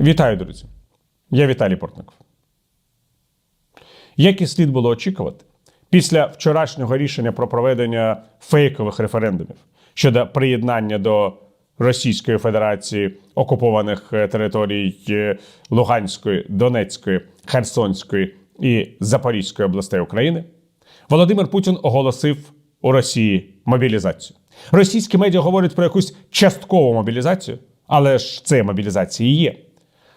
Вітаю, друзі! Я Віталій Портников. Як і слід було очікувати, після вчорашнього рішення про проведення фейкових референдумів щодо приєднання до Російської Федерації окупованих е, територій е, Луганської, Донецької, Херсонської і Запорізької областей України, Володимир Путін оголосив у Росії мобілізацію. Російські медіа говорять про якусь часткову мобілізацію, але ж це мобілізація є.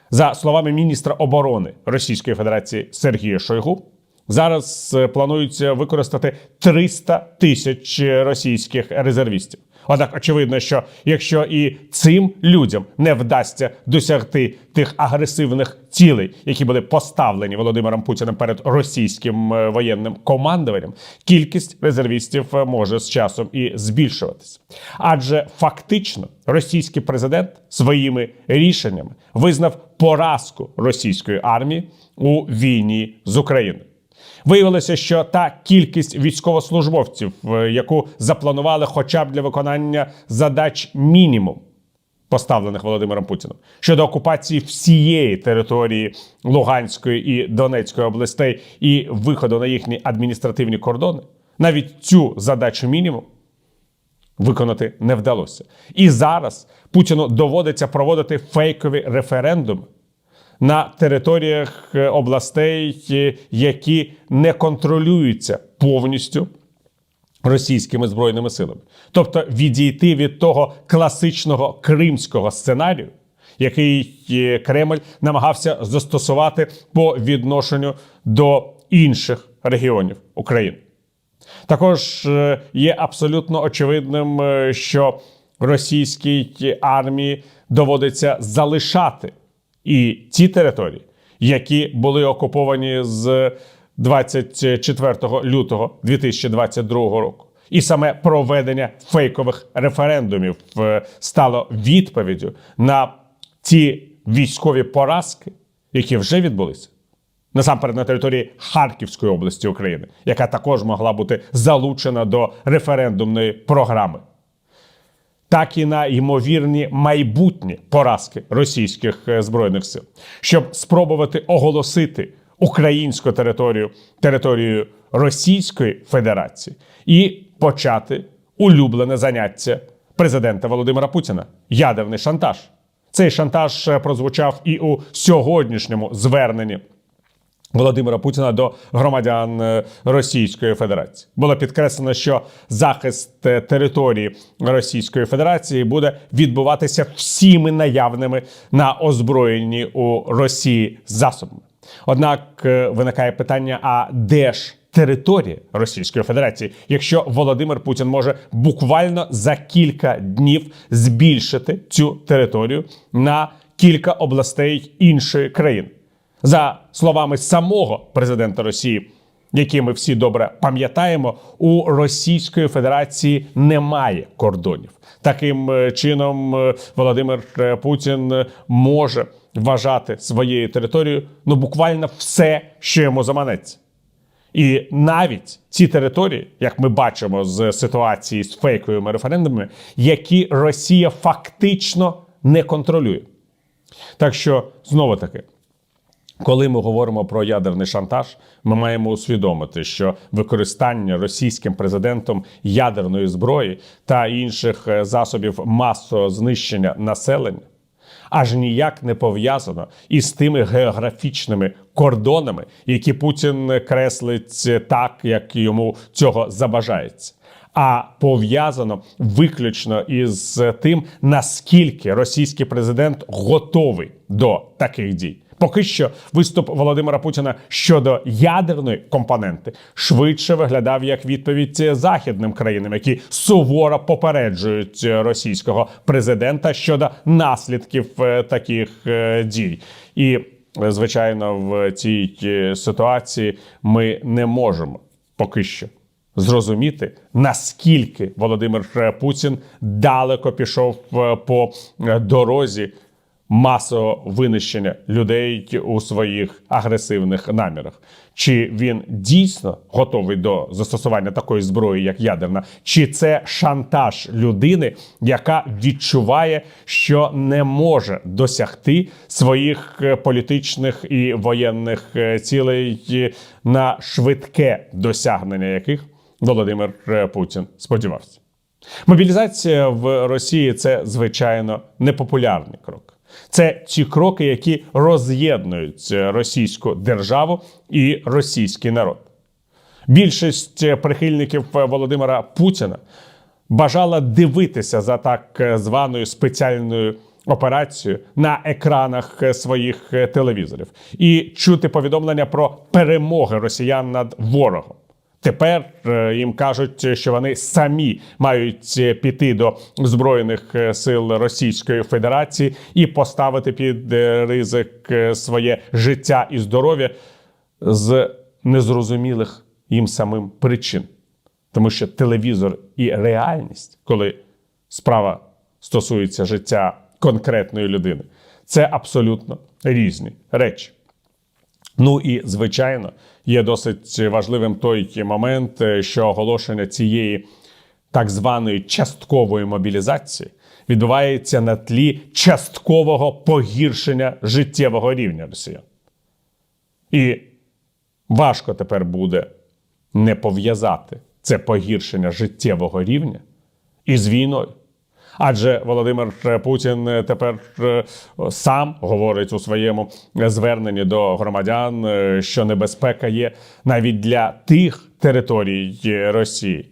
За словами міністра оборони Російської Федерації Сергія Шойгу, зараз е, планується використати 300 тисяч російських резервістів. Однак очевидно, що якщо і цим людям не вдасться досягти тих агресивних цілей, які були поставлені Володимиром Путіним перед російським е, воєнним командуванням, кількість резервістів е, може з часом і збільшуватися. Адже фактично російський президент своїми рішеннями визнав поразку російської армії у війні з Україною. Виявилося, що та кількість військовослужбовців, е, яку запланували хоча б для виконання задач мінімум, поставлених Володимиром Путіним щодо окупації всієї території Луганської і Донецької областей і виходу на їхні адміністративні кордони, навіть цю задачу мінімум виконати не вдалося. І зараз Путіну доводиться проводити фейкові референдуми на територіях е, областей, е, які не контролюються повністю російськими збройними силами, тобто відійти від того класичного кримського сценарію, який е, Кремль намагався застосувати по відношенню до інших регіонів України. Також є абсолютно очевидним, що російській армії доводиться залишати і ті території, які були окуповані з 24 лютого 2022 року. І саме проведення фейкових референдумів е, стало відповіддю на ті військові поразки, які вже відбулися. Насамперед на території Харківської області України, яка також могла бути залучена до референдумної програми, так і на ймовірні майбутні поразки російських е, збройних сил, щоб спробувати оголосити українську територію територією Російської Федерації і почати улюблене заняття президента Володимира Путіна ядерний шантаж. Цей шантаж е, прозвучав і у сьогоднішньому зверненні. Володимира Путіна до громадян е, Російської Федерації було підкреслено, що захист е, території Російської Федерації буде відбуватися всіми наявними на озброєнні у Росії засобами. Однак е, виникає питання: а де ж територія Російської Федерації, якщо Володимир Путін може буквально за кілька днів збільшити цю територію на кілька областей іншої країни? За словами самого президента Росії, які ми всі добре пам'ятаємо, у Російської Федерації немає кордонів. Таким е, чином е, Володимир е, Путін може вважати своєю територією ну буквально все, що йому заманеться. І навіть ці території, як ми бачимо з ситуації з фейковими референдумами, які Росія фактично не контролює. Так що знову таки. Коли ми говоримо про ядерний шантаж, ми маємо усвідомити, що використання російським президентом ядерної зброї та інших е, засобів масового знищення населення аж ніяк не пов'язано із тими географічними кордонами, які Путін креслить так, як йому цього забажається. А пов'язано виключно із тим, наскільки російський президент готовий до таких дій. Поки що виступ Володимира Путіна щодо ядерної компоненти швидше виглядав як відповідь західним країнам, які суворо попереджують російського президента щодо наслідків е, таких е, дій. І е, звичайно, в цій ситуації ми не можемо поки що. Зрозуміти наскільки Володимир Путін далеко пішов по дорозі масового винищення людей у своїх агресивних намірах. Чи він дійсно готовий до застосування такої зброї, як ядерна, чи це шантаж людини, яка відчуває, що не може досягти своїх е, політичних і воєнних е, цілей е, на швидке досягнення яких Володимир Путін сподівався? Мобілізація в Росії це звичайно непопулярний крок. Це ті кроки, які роз'єднують російську державу і російський народ. Більшість прихильників Володимира Путіна бажала дивитися за так званою спеціальною операцією на екранах своїх телевізорів і чути повідомлення про перемоги росіян над ворогом. Тепер е, їм кажуть, що вони самі мають е, піти до збройних е, сил Російської Федерації і поставити під ризик своє життя і здоров'я з незрозумілих їм самим причин, тому що телевізор і реальність, коли справа стосується життя конкретної людини, це абсолютно різні речі. Ну і звичайно, є досить важливим той момент, е, що оголошення цієї так званої часткової мобілізації відбувається на тлі часткового погіршення життєвого рівня росіян. І важко тепер буде не пов'язати це погіршення життєвого рівня із війною. Адже Володимир Путін тепер е, сам говорить у своєму зверненні до громадян, е, що небезпека є навіть для тих територій Росії,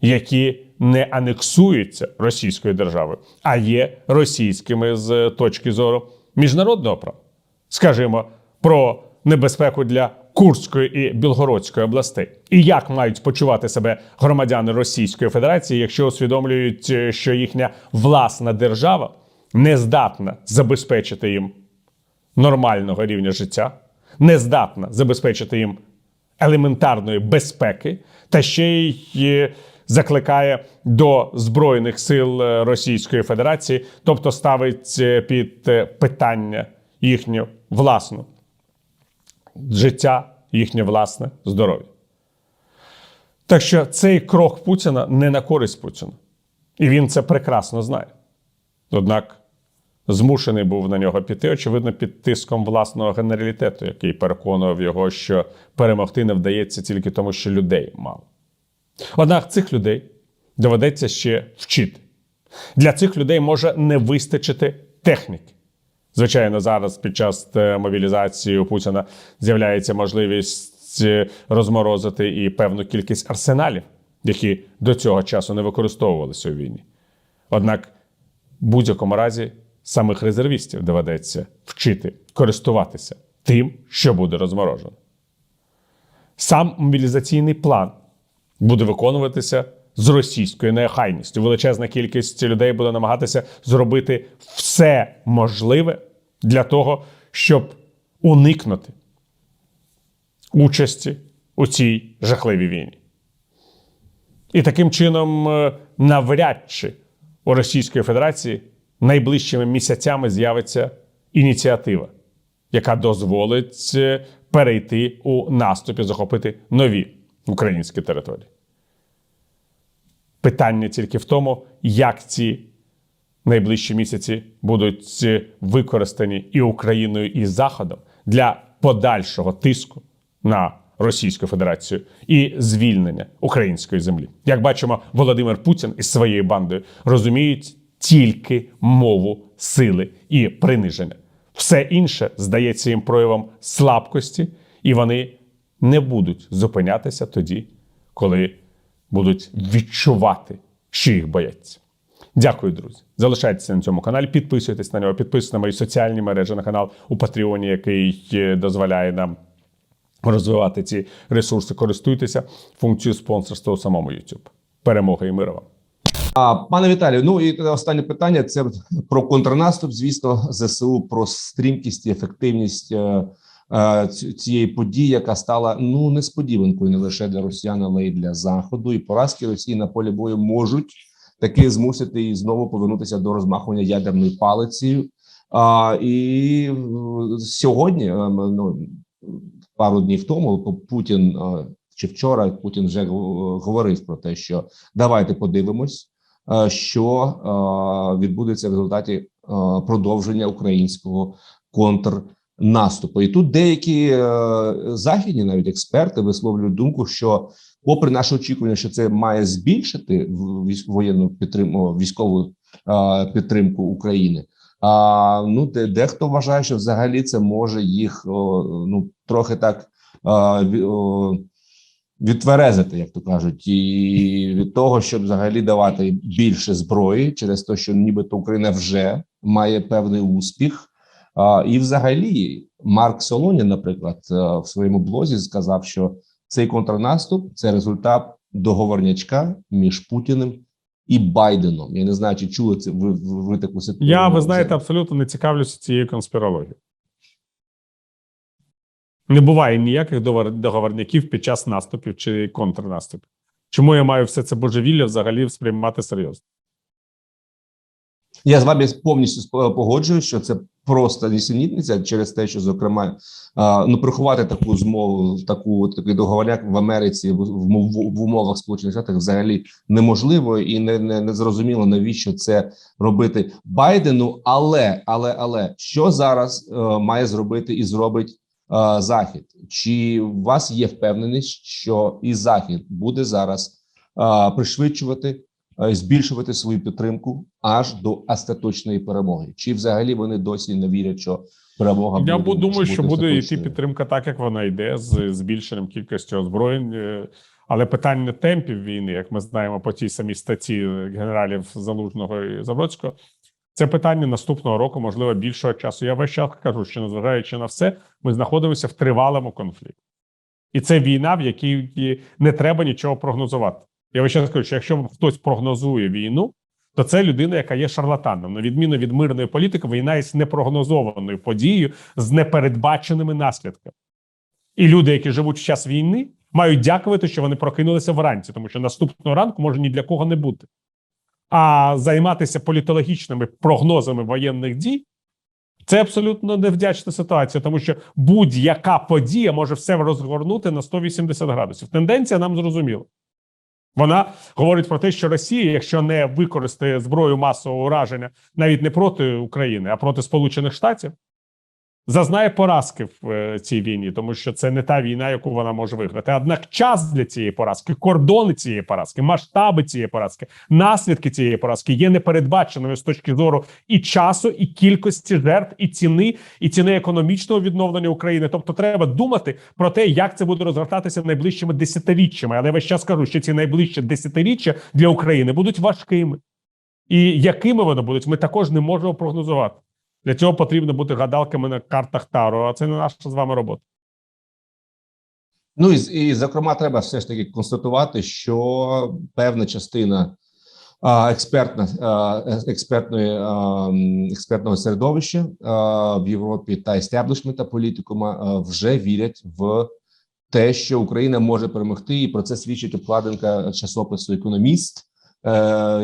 які не анексуються Російською державою, а є російськими з точки зору міжнародного права. Скажімо, про небезпеку для Курської і Білгородської областей. І як мають почувати себе громадяни Російської Федерації, якщо усвідомлюють, е, що їхня власна держава не здатна забезпечити їм нормального рівня життя, не здатна забезпечити їм елементарної безпеки, та ще й е, закликає до збройних сил е, Російської Федерації, тобто ставить під питання їхню власну життя, їхнє власне здоров'я. Так що цей крок Путіна не на користь Путіна. І він це прекрасно знає. Однак змушений був на нього піти, очевидно, під тиском власного генералітету, який переконував його, що перемогти не вдається тільки тому, що людей мало. Однак цих людей доведеться ще вчити. Для цих людей може не вистачити техніки. Звичайно, зараз під час е, мобілізації у Путіна з'являється можливість е, розморозити і певну кількість арсеналів, які до цього часу не використовувалися у війні. Однак, в будь-якому разі, самих резервістів доведеться вчити користуватися тим, що буде розморожено. Сам мобілізаційний план буде виконуватися з російською неохайністю. Величезна кількість людей буде намагатися зробити все можливе для того, щоб уникнути участі у цій жахливій війні. І таким чином, е, навряд чи у Російської Федерації найближчими місяцями з'явиться ініціатива, яка дозволить е, перейти у наступ захопити нові українські території. Питання тільки в тому, як ці найближчі місяці будуть використані і Україною, і Заходом для подальшого тиску на Російську Федерацію і звільнення української землі. Як бачимо, Володимир Путін із своєю бандою розуміють тільки мову сили і приниження. Все інше здається їм проявом слабкості, і вони не будуть зупинятися тоді, коли будуть відчувати, що їх бояться. Дякую, друзі. Залишайтеся на цьому каналі, підписуйтесь на нього, підписуйтесь на мої соціальні мережі на канал у Патреоні, який е, дозволяє нам розвивати ці ресурси. Користуйтеся функцією спонсорства у самому YouTube. Перемога і мира вам! А пане Віталію, ну і останнє питання це про контрнаступ. Звісно, ЗСУ про стрімкість і ефективність е, е, ці- цієї події, яка стала ну несподіванкою не лише для росіян, але й для заходу. І поразки Росії на полі бою можуть таки змусити і знову повернутися до розмахування ядерною палицею. А, і сьогодні, е, ну, пару днів тому, Путін е, чи вчора Путін вже говорив про те, що давайте подивимось, е, що відбудеться в результаті продовження українського контрнаступу. І тут деякі е, західні, навіть експерти, висловлюють думку, що, попри наше очікування, що це має збільшити воєнну підтримку військову е, підтримку України. А ну де дехто вважає, що взагалі це може їх ну трохи так а, о, відтверезити, як то кажуть, і від того, щоб взагалі давати більше зброї, через те, що нібито Україна вже має певний успіх. І взагалі, Марк Солонін, наприклад, е, в своєму блозі сказав, що цей контрнаступ це результат договорнячка між Путіним і Байденом. Я не знаю, чи чули це ви, ви, ви таку ситуацію. Я, ви знаєте, абсолютно не цікавлюся цією конспірологією. Не буває ніяких договорняків під час наступів чи контрнаступів. Чому я маю все це божевілля взагалі сприймати серйозно? Я з вами повністю погоджуюсь, що це просто нісенітниця через те, що зокрема ну приховати таку змову, таку такий договорняк в Америці в, в, в умовах Сполучених Штатів взагалі неможливо і не, не, не зрозуміло навіщо це робити Байдену. Але але але що зараз е, має зробити і зробить е, Захід? Чи у вас є впевненість, що і Захід буде зараз е, пришвидшувати? Е, збільшувати свою підтримку аж до остаточної перемоги. Чи взагалі вони досі не вірять, що перемога Я буде, думаю, що буде йти підтримка так, як вона йде, з збільшенням кількості озброєнь. Е, Але питання темпів війни, як ми знаємо по тій самій статті генералів Залужного і Забродського, це питання наступного року, можливо, більшого часу. Я весь час кажу, що незважаючи на все, ми знаходимося в тривалому конфлікті. І це війна, в якій не треба нічого прогнозувати. Я весь час кажу, що якщо хтось прогнозує війну, то це людина, яка є шарлатаном. На відміну від мирної політики, війна є непрогнозованою подією з непередбаченими наслідками. І люди, які живуть в час війни, мають дякувати, що вони прокинулися вранці, тому що наступного ранку може ні для кого не бути. А займатися політологічними прогнозами воєнних дій це абсолютно невдячна ситуація, тому що будь-яка подія може все розгорнути на 180 градусів. Тенденція нам зрозуміла. Вона говорить про те, що Росія, якщо не використає зброю масового ураження навіть не проти України, а проти Сполучених Штатів, зазнає поразки в е, цій війні, тому що це не та війна, яку вона може виграти. Однак час для цієї поразки, кордони цієї поразки, масштаби цієї поразки, наслідки цієї поразки є непередбаченими з точки зору і часу, і кількості жертв, і ціни, і ціни економічного відновлення України. Тобто, треба думати про те, як це буде розгортатися найближчими десятиріччями. Але я весь час кажу, що ці найближчі десятиріччя для України будуть важкими. І якими вони будуть, ми також не можемо прогнозувати. Для цього потрібно бути гадалками на картах Таро, а це не наша з вами робота. Ну і, і зокрема, треба все ж таки констатувати, що певна частина а, експертна а, експертної а, експертного середовища а, в Європі та істеблішмента політикума вже вірять в те, що Україна може перемогти, і про це свідчить обкладинка часопису Економіст. Е,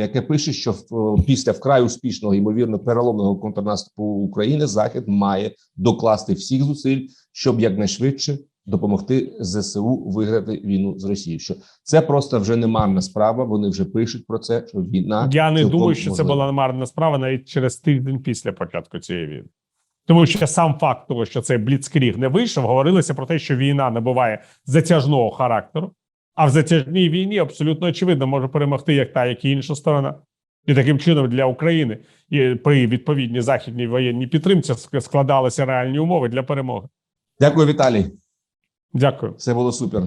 Яке пише, що в- після вкрай успішного ймовірно переломного контрнаступу України Захід має докласти всіх зусиль, щоб якнайшвидше допомогти ЗСУ виграти війну з Росією. Що це просто вже не марна справа. Вони вже пишуть про це. Що війна Я не думаю, що це була марна справа навіть через тиждень після початку цієї війни. Тому що сам факт того, що цей бліцкріг не вийшов, говорилося про те, що війна набуває затяжного характеру, а в затяжній війні абсолютно очевидно може перемогти як та, як і інша сторона. І таким чином для України і при відповідній західній воєнній підтримці складалися реальні умови для перемоги. Дякую, Віталій. Дякую. Це було супер.